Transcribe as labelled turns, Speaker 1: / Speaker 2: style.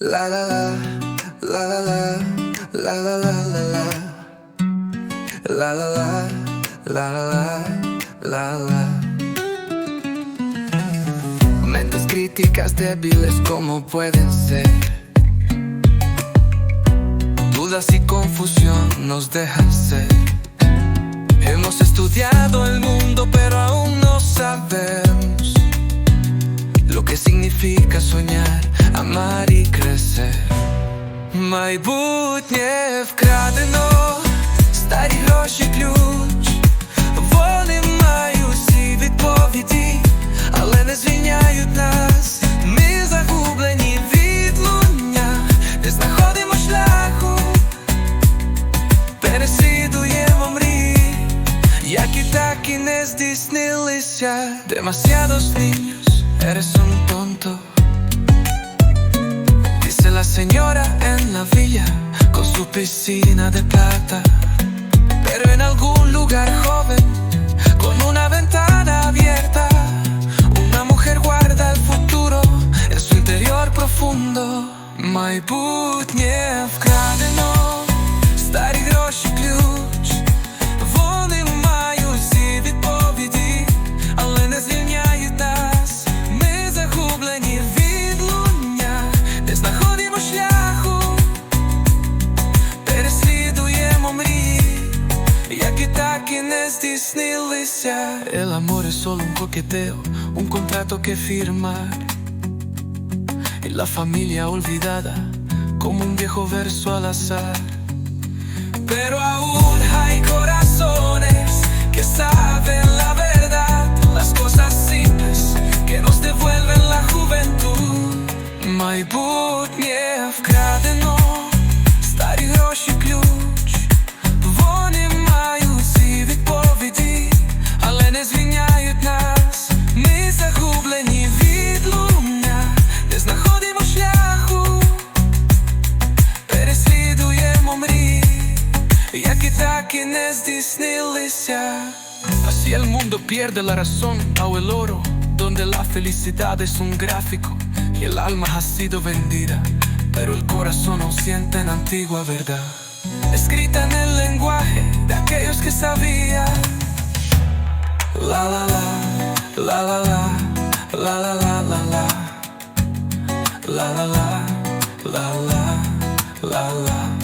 Speaker 1: La la la, la la la, la la la la la. La la la, la la la, la la. Mentes críticas débiles como pueden ser. Dudas y confusión nos dejan ser. Hemos estudiado el mundo pero aún no sabemos lo que significa soñar, amar y crecer. Майбутнє вкрадено, старі гроші ключ. Вони мають всі відповіді, але не звільняють нас. Ми загублені відлуння, не знаходимо шляху, переслідуємо мрії, які так і не здійснилися. Demasiados niños, eres un señora en la villa con su piscina de plata. Pero en algún lugar joven, con una ventana abierta, una mujer guarda el futuro en su interior profundo. Майбутнє вкрадено, так і не здійснилися. El amor es solo un coqueteo, un contrato que firmar. Y la familia olvidada, como un viejo verso al azar. Pero aún hay corazones que saben la verdad, las cosas simples que nos devuelven la juventud. Майбутнє вкрадено, які так і не здійснилися. Así el mundo pierde la razón o el oro, donde la felicidad es un gráfico y el alma ha sido vendida, pero el corazón aún siente en antigua verdad. Escrita en el lenguaje de aquellos que sabían. La la la, la la la, la la la la la, la la la, la la la la.